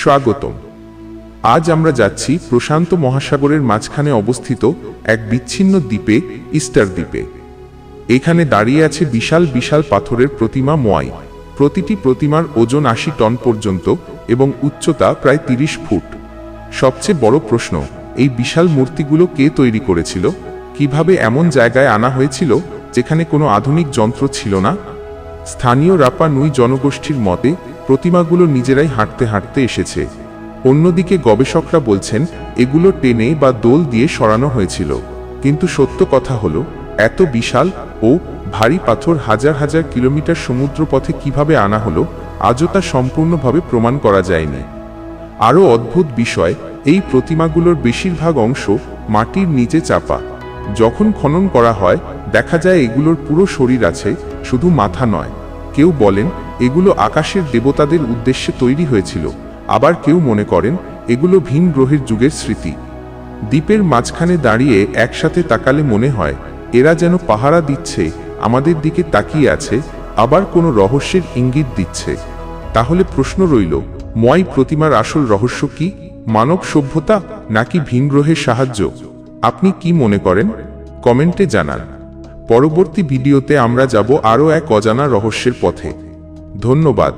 স্বাগতম। আজ আমরা যাচ্ছি প্রশান্ত মহাসাগরের মাঝখানে অবস্থিত এক বিচ্ছিন্ন দ্বীপে, ইস্টার দ্বীপে। এখানে দাঁড়িয়ে আছে বিশাল বিশাল পাথরের প্রতিমা মোয়াই। প্রতিটি প্রতিমার ওজন আশি টন পর্যন্ত এবং উচ্চতা প্রায় তিরিশ ফুট। সবচেয়ে বড় প্রশ্ন, এই বিশাল মূর্তিগুলো কে তৈরি করেছিল? কীভাবে এমন জায়গায় আনা হয়েছিল যেখানে কোনো আধুনিক যন্ত্র ছিল না? স্থানীয় রাপা নুই জনগোষ্ঠীর মতে প্রতিমাগুলো নিজেরাই হাঁটতে হাঁটতে এসেছে। অন্যদিকে গবেষকরা বলছেন, এগুলো টেনে বা দোল দিয়ে সরানো হয়েছিল। কিন্তু সত্য কথা হলো, এত বিশাল ও ভারী পাথর হাজার হাজার কিলোমিটার সমুদ্রপথে কীভাবে আনা হলো, আজও তা সম্পূর্ণভাবে প্রমাণ করা যায়নি। আরও অদ্ভুত বিষয়, এই প্রতিমাগুলোর বেশিরভাগ অংশ মাটির নিচে চাপা। যখন খনন করা হয়, দেখা যায় এগুলোর পুরো শরীর আছে, শুধু মাথা নয়। কেউ বলেন, এগুলো আকাশের দেবতাদের উদ্দেশ্যে তৈরি হয়েছিল। আবার কেউ মনে করেন, এগুলো ভিন গ্রহের যুগের স্মৃতি। দ্বীপের মাঝখানে দাঁড়িয়ে একসাথে তাকালে মনে হয়, এরা যেন পাহারা দিচ্ছে, আমাদের দিকে তাকিয়ে আছে, আবার কোনো রহস্যের ইঙ্গিত দিচ্ছে। তাহলে প্রশ্ন রইল, ময় প্রতিমার আসল রহস্য কি? মানব সভ্যতা নাকি ভিন গ্রহের সাহায্য? আপনি কি মনে করেন? কমেন্টে জানান। পরবর্তী ভিডিওতে আমরা যাব আরও এক অজানা রহস্যের পথে। ধন্যবাদ।